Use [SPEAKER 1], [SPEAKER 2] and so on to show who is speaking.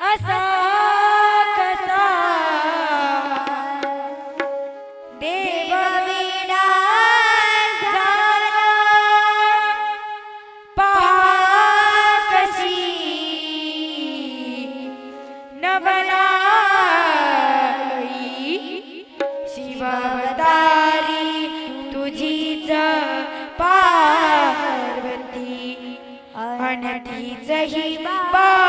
[SPEAKER 1] असा कसा? देव विडा झाला. पहा कशी नवलाई शिवदारी तुझीच पार्वती. अनतीच ही बा